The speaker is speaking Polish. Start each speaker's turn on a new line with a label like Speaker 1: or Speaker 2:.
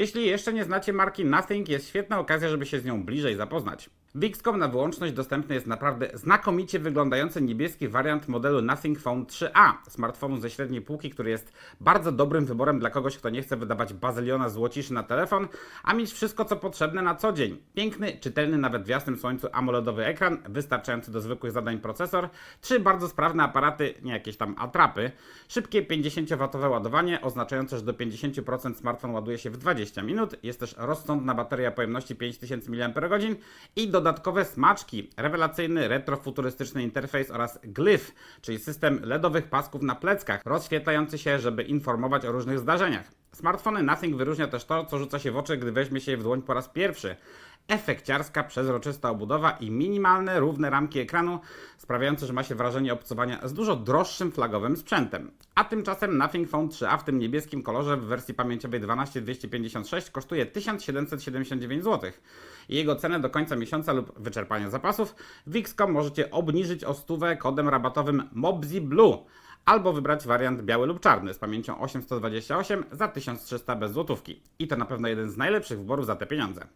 Speaker 1: Jeśli jeszcze nie znacie marki Nothing, jest świetna okazja, żeby się z nią bliżej zapoznać. W Xcom na wyłączność dostępny jest naprawdę znakomicie wyglądający niebieski wariant modelu Nothing Phone 3a, smartfonu ze średniej półki, który jest bardzo dobrym wyborem dla kogoś, kto nie chce wydawać bazyliona złociszy na telefon, a mieć wszystko co potrzebne na co dzień. Piękny, czytelny nawet w jasnym słońcu AMOLEDowy ekran, wystarczający do zwykłych zadań procesor, trzy bardzo sprawne aparaty, nie jakieś tam atrapy, szybkie 50W ładowanie, oznaczające, że do 50% smartfon ładuje się w 20 minut, jest też rozsądna bateria pojemności 5000 mAh i dodatkowe smaczki, rewelacyjny retrofuturystyczny interfejs oraz glyph, czyli system LEDowych pasków na pleckach, rozświetlający się, żeby informować o różnych zdarzeniach. Smartfony Nothing wyróżnia też to, co rzuca się w oczy, gdy weźmie się je w dłoń po raz pierwszy. Efekciarska, przezroczysta obudowa i minimalne, równe ramki ekranu, sprawiające, że ma się wrażenie obcowania z dużo droższym flagowym sprzętem. A tymczasem Nothing Phone 3a w tym niebieskim kolorze w wersji pamięciowej 12256 kosztuje 1779 zł. Jego cenę do końca miesiąca lub wyczerpania zapasów w Xcom możecie obniżyć o stówę kodem rabatowym MOBZI Blue albo wybrać wariant biały lub czarny z pamięcią 828 za 1300 bez złotówki. I to na pewno jeden z najlepszych wyborów za te pieniądze.